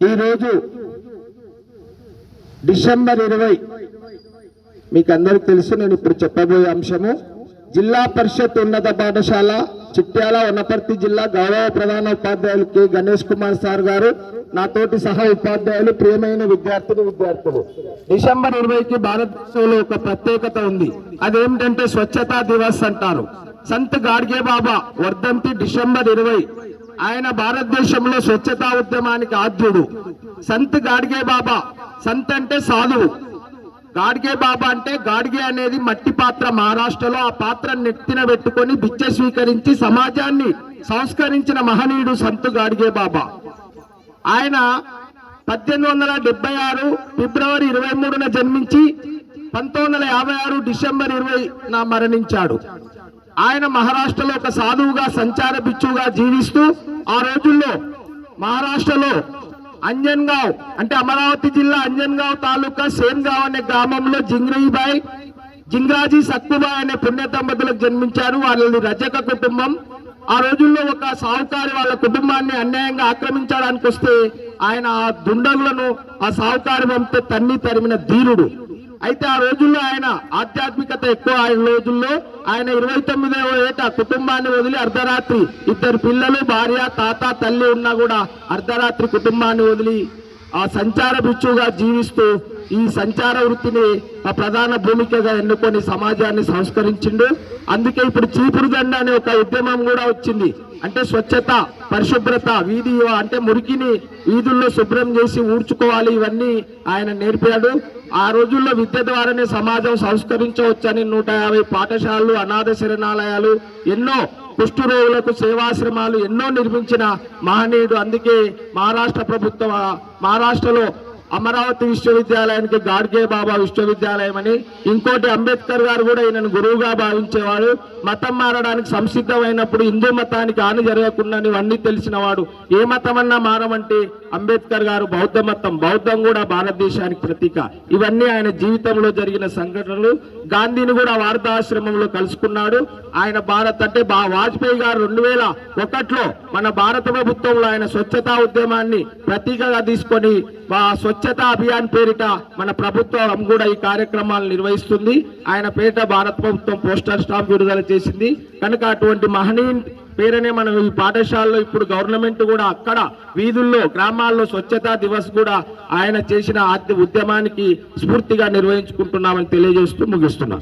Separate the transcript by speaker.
Speaker 1: ఈరోజు డిసెంబర్ ఇరవై. మీకు అందరికి తెలుసు నేను ఇప్పుడు చెప్పబోయే అంశము. జిల్లా పరిషత్ ఉన్నత పాఠశాల చిట్యాల వనపర్తి జిల్లా గౌరవ ప్రధాన ఉపాధ్యాయులు కె. గణేష్ కుమార్ సార్ గారు నాతోటి సహా ఉపాధ్యాయులు ప్రియమైన విద్యార్థులు విద్యార్థులు. డిసెంబర్ ఇరవైకి భారతదేశంలో ఒక ప్రత్యేకత ఉంది. అదేమిటంటే స్వచ్ఛతా దివస్ అంటారు. సంత్ గాడ్గే బాబా వర్ధంతి డిసెంబర్ ఇరవై. ఆయన భారతదేశంలో స్వచ్ఛతా ఉద్యమానికి ఆద్యుడు. సంత్ గాడ్గే బాబా. సంత్ అంటే సాధువు. గాడ్గే బాబా అంటే గాడ్గే అనేది మట్టి పాత్ర మహారాష్ట్రలో ఆ పాత్ర నెత్తిన పెట్టుకొని బిచ్చ స్వీకరించి సమాజాన్ని సంస్కరించిన మహనీయుడు సంత్ గాడ్గే బాబా. ఆయన పద్దెనిమిది వందల డెబ్బై ఆరు ఫిబ్రవరి ఇరవై మూడున జన్మించి పంతొమ్మిది వందల యాభై ఆరు డిసెంబర్ ఇరవై మరణించాడు. ఆయన మహారాష్ట్రలో ఒక సాధువుగా సంచార బిచ్చుగా జీవిస్తూ ఆ రోజుల్లో మహారాష్ట్రలో అంజన్గావ్ అంటే అమరావతి జిల్లా అంజన్గావ్ తాలూకా సేన్గావ్ అనే గ్రామంలో జింగ్రీబాయ్ జింగ్రాజీ సక్కుబాయ్ అనే పుణ్య దంపతులకు జన్మించారు. వాళ్ళది రజక కుటుంబం. ఆ రోజుల్లో ఒక సాహుకారి వాళ్ళ కుటుంబాన్ని అన్యాయంగా ఆక్రమించడానికి వస్తే ఆయన ఆ దుండగులను ఆ సాహుకారి తన్ని తరిమిన ధీరుడు. అయితే ఆ రోజుల్లో ఆయన ఆధ్యాత్మికత ఎక్కువ ఆయన రోజుల్లో. ఆయన ఇరవై తొమ్మిదవ ఏట కుటుంబాన్ని వదిలి అర్ధరాత్రి ఇద్దరు పిల్లలు భార్య తాత తల్లి ఉన్నా కూడా అర్ధరాత్రి కుటుంబాన్ని వదిలి ఆ సంచార భిక్షుగా జీవిస్తూ ఈ సంచార వృత్తిని ఆ ప్రధాన భూమికగా ఎన్నుకొని సమాజాన్ని సంస్కరించిండు. అందుకే ఇప్పుడు చీపురు దండ అనే ఒక ఉద్యమం కూడా వచ్చింది. అంటే స్వచ్ఛత పరిశుభ్రత వీధి అంటే మురికిని వీధుల్లో శుభ్రం చేసి ఊడ్చుకోవాలి ఇవన్నీ ఆయన నేర్పాడు. ఆ రోజుల్లో విద్య ద్వారానే సమాజం సంస్కరించవచ్చని నూట యాభై పాఠశాలలు అనాథ శరణాలయాలు ఎన్నో కుష్ఠరోగులకు సేవాశ్రమాలు ఎన్నో నిర్మించిన మహనీయుడు. అందుకే మహారాష్ట్ర ప్రభుత్వం మహారాష్ట్రలో అమరావతి విశ్వవిద్యాలయానికి గాడ్గే బాబా విశ్వవిద్యాలయం అని ఇంకోటి అంబేద్కర్ గారు కూడా ఈయనను గురువుగా భావించేవాడు. మతం మారడానికి సంసిద్ధమైనప్పుడు హిందూ మతానికి హాని జరగకుండా ఇవన్నీ తెలిసిన వాడు. ఏ మతం అన్నా మారమంటే అంబేద్కర్ గారు బౌద్ధ మతం బౌద్ధం కూడా భారతదేశానికి ప్రతీక. ఇవన్నీ ఆయన జీవితంలో జరిగిన సంఘటనలు. గాంధీని కూడా వార్తాశ్రమంలో కలుసుకున్నాడు. ఆయన భారత్ అంటే బా వాజ్పేయి గారు రెండు వేల ఒకటిలో మన భారత ప్రభుత్వంలో ఆయన స్వచ్ఛతా ఉద్యమాన్ని ప్రతీకగా తీసుకొని స్వచ్ఛ స్వచ్ఛతా అభియాన్ పేరిట మన ప్రభుత్వం కూడా ఈ కార్యక్రమాలు నిర్వహిస్తుంది. ఆయన పేరిట భారత ప్రభుత్వం పోస్టర్ స్టాంప్ విడుదల చేసింది. కనుక అటువంటి మహనీయుని పేరనే మనం ఈ పాఠశాలలో ఇప్పుడు గవర్నమెంట్ కూడా అక్కడ వీధుల్లో గ్రామాల్లో స్వచ్ఛతా దివస్ కూడా ఆయన చేసిన ఆద్య ఉద్యమానికి స్ఫూర్తిగా నిర్వహించుకుంటున్నామని తెలియజేస్తూ ముగిస్తున్నాం